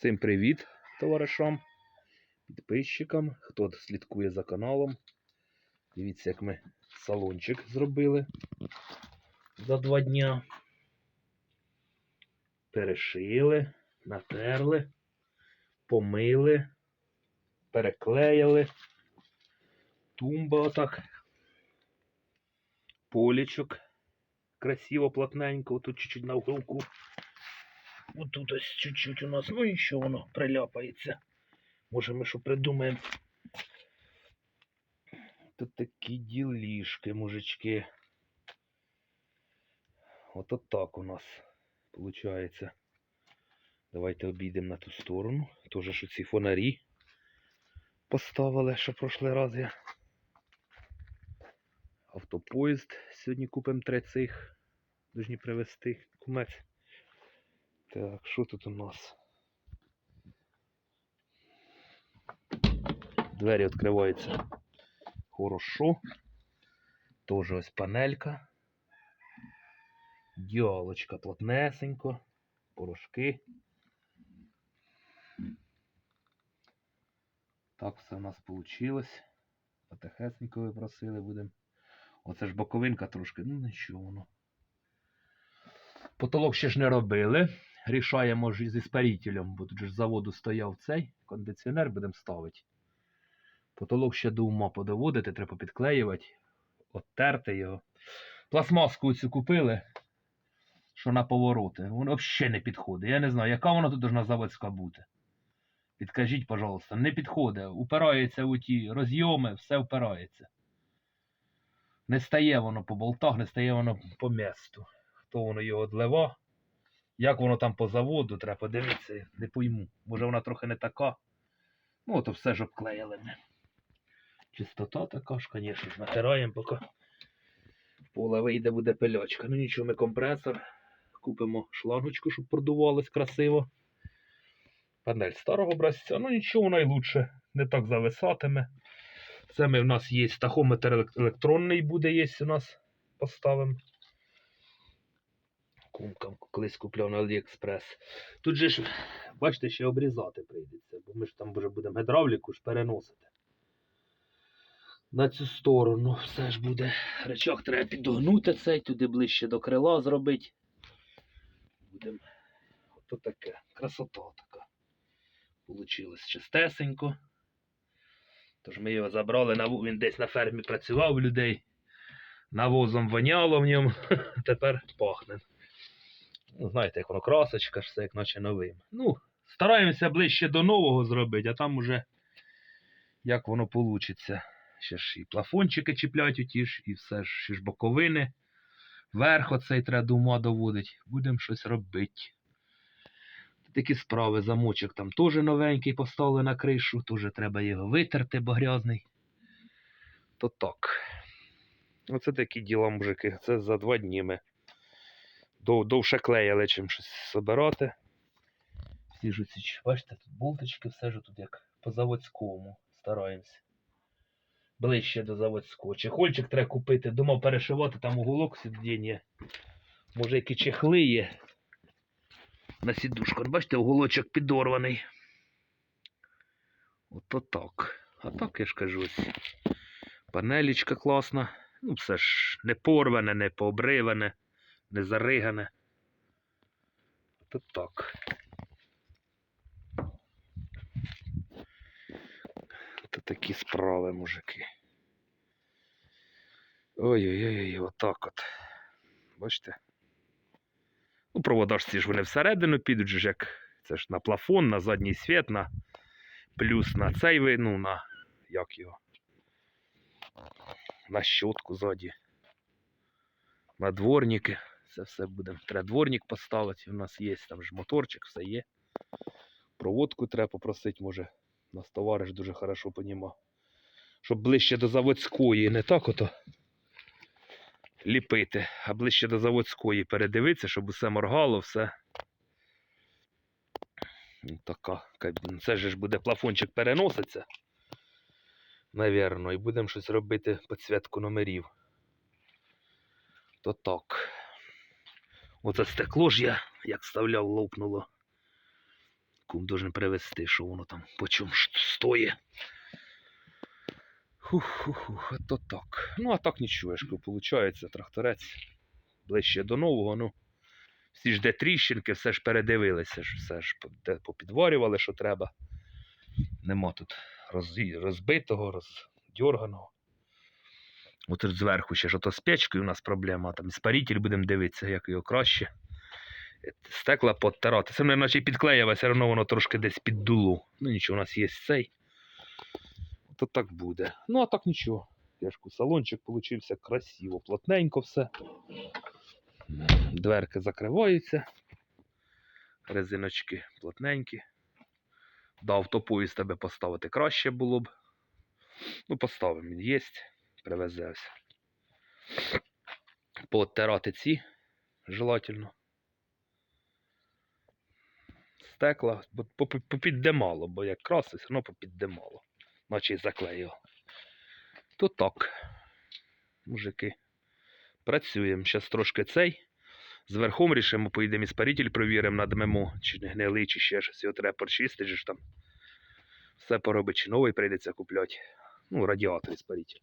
Всім привіт, товаришам, підписчикам, хто слідкує за каналом. Дивіться, як ми салончик зробили за два дня. Перешили, натерли, помили, переклеїли. Тумба отак. Полічок. Красиво, плотненько, тут чуть-чуть на уголку. От тут ось чуть-чуть у нас, ну і що воно приляпається. Може ми що придумаємо. Тут такі ділішки, мужички. От так у нас виходить. Давайте обійдемо на ту сторону. Тоже що ці фонарі поставили, що прошлий раз я. Автопоїзд сьогодні купимо три цих. Должні привезти кумець. Так, що тут у нас? Двері відкриваються хорошо. Тоже ось панелька. Діалочка плотнесенько. Порошки. Так все у нас вийшло. Потихесенько ви просили будемо. Оце ж боковинка трошки, ну нічого воно. Потолок ще ж не робили. Рішаємо ж зі спарителем, бо тут же заводу стояв цей кондиціонер будемо ставити. Потолок ще до подоводити, треба підклеювати, оттерти його. Пластмаску цю купили, що на повороти. Воно взагалі не підходить. Я не знаю, яка вона тут должна заводська бути. Підкажіть, пожалуйста, не підходить. Упирається у ті розйоми, все впирається. Не стає воно по болтах, не стає воно по місту. Хто воно його длива. Як воно там по заводу, треба подивитися, не пойму. Може вона трохи не така. Ну, то все ж обклеїли ми. Чистота така ж, звісно, натираємо, поки поле вийде буде пильочка. Ну нічого, ми компресор. Купимо шлангочку, щоб продувалось красиво. Панель старого образця. Ну нічого найлучше. Не так зависатиме. Це ми в нас є тахометр електронний буде є у нас. Поставимо. Кумка колись купляв на Аліекспрес. Тут же ж, бачите, ще обрізати прийдеться, бо ми ж там вже будемо гідравліку ж переносити. На цю сторону все ж буде. Речок треба підогнути цей, туди ближче до крила зробити. Будемо. Ото таке. Красота така. Получилось чистесенько. Тож ми його забрали, він десь на фермі працював людей. Навозом воняло в ньому. Тепер пахне. Знаєте, як воно красочка, все як наче новим. Ну, стараємося ближче до нового зробити, а там уже як воно вийде. Ще ж і плафончики чіплять у ті ж, і все ж, ще ж боковини. Верх оцей треба до ума доводить. Будемо щось робити. Такі справи, замочок там теж новенький поставили на кришу, теж треба його витерти, бо грязний. То так. Оце такі діла, мужики. Це за два дні ми дов, довше клеїли, чим щось собирати. Всі ж оці, ч- бачите, тут болточки, все ж тут як по заводському стараємося. Ближче до заводського. Чехольчик треба купити, думав перешивати, там уголок сидіння. Може, які чехли є на сідушку. Бачите, уголочок підорваний. Ото так. А так я ж кажу. ось. Панелічка класна. Ну, все ж не порване, не пообриване не заригане. То так. То такі справи, мужики. Ой-ой-ой, отак от. Бачите? Ну, провода ж ж вони всередину підуть, ж як це ж на плафон, на задній світ, на плюс на цей ну, на як його? На щотку ззаді. На дворники. Це все будемо. Треба дворник поставити. У нас є там ж моторчик, все є. Проводку треба попросити, може. Нас товариш дуже хорошо понімав. Щоб ближче до заводської, не так ото ліпити, а ближче до заводської передивитися, щоб усе моргало, все. Ну, Така. кабіна. Це ж буде плафончик переноситься. Навірно, і будемо щось робити підсвітку номерів. То так. Оце стекло ж я, як вставляв, лопнуло. кум должен привезти, що воно там по чому. Хух-хух-хух, а то так. Ну, а так нічого, виходить, тракторець ближче до нового, ну. Всі ж де тріщинки, все ж передивилися, все ж попідварювали, що треба. Нема тут розбитого, роздьорганого. От тут зверху ще ж ото з печкою у нас проблема, там іспаритель будемо дивитися, як його краще. Стекла подтирати. Це, наче підклеєве, все одно воно трошки десь піддуло. Ну нічого, у нас є цей. То так буде. Ну, а так нічого. Ж салончик получився красиво, плотненько все. Дверки закриваються. Резиночки плотненькі. До автопоїзд тебе поставити краще було б. Ну, поставимо, він привезевся. Поотирати ці желательно. Стекла, попіддимало, бо як красить, воно попіддимало. Наче й заклеїв. То так. Мужики. Працюємо. Зараз трошки цей. Зверхом рішимо, поїдемо іспаритель провіримо, надмемо, чи не гнилий, чи ще щось. Його треба почистити, ж там. Все поробить, чи новий прийдеться купляти. Ну, радіатор іспаритель.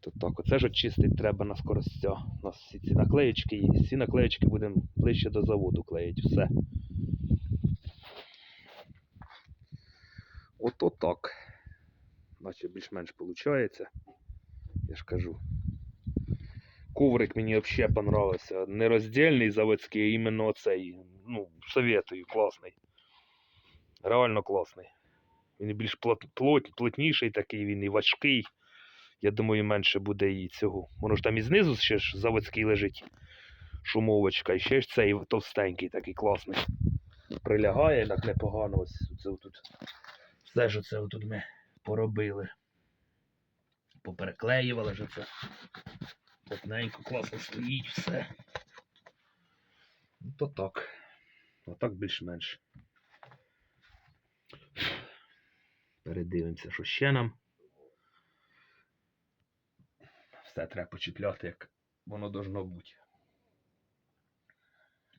То так, оце ж очистити треба на скоростя. У нас всі ці наклеєчки є. Всі наклеєчки будемо ближче до заводу клеїти. Все. Ото так. Наче більш-менш виходить. Я ж кажу. Коврик мені взагалі понравився. Не роздільний заводський, а іменно оцей. Ну, советую, класний. Реально класний. Він більш плот, плот, плотніший такий, він і важкий. Я думаю, менше буде і цього. Воно ж там і знизу ще ж заводський лежить. Шумовочка. І ще ж цей товстенький такий класний. Прилягає так непогано. Ось це тут. Все ж оце тут ми поробили. Попереклеювали ж це. Плотненько, класно стоїть все. Ну, то так. А так більш-менш. Передивимося, що ще нам. Все треба почіпляти, як воно должно бути.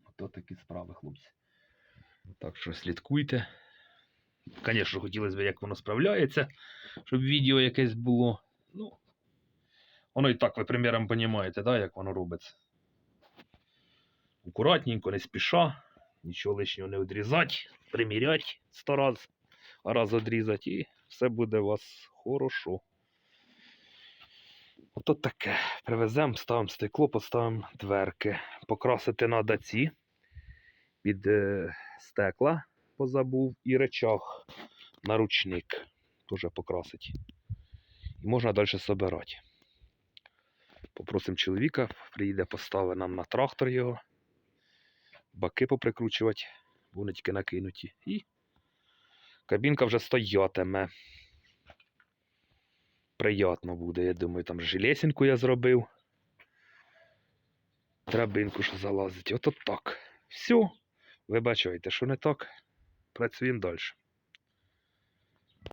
Ото такі справи, хлопці. Так що слідкуйте. Звісно, хотілося б, як воно справляється, щоб відео якесь було. Ну, воно і так, ви приміром розумієте, да, як воно робиться. Акуратненько, не спіша, нічого лишнього не відрізати, приміряти сто раз, а раз відрізати, і все буде у вас хорошо. Ото таке. Привеземо, ставимо стекло, поставимо дверки. Покрасити треба ці під е, стекла, позабув, і речах на ручник. Теж покрасить. І можна далі збирати. Попросимо чоловіка, приїде, поставить нам на трактор його, баки поприкручувати, бо вони тільки накинуті. І кабінка вже стоятиме. Приятно буде, я думаю, там желесінку я зробив. Драбинку, що залазить. Ото так. Все. Вибачайте, що не так. Працюємо далі.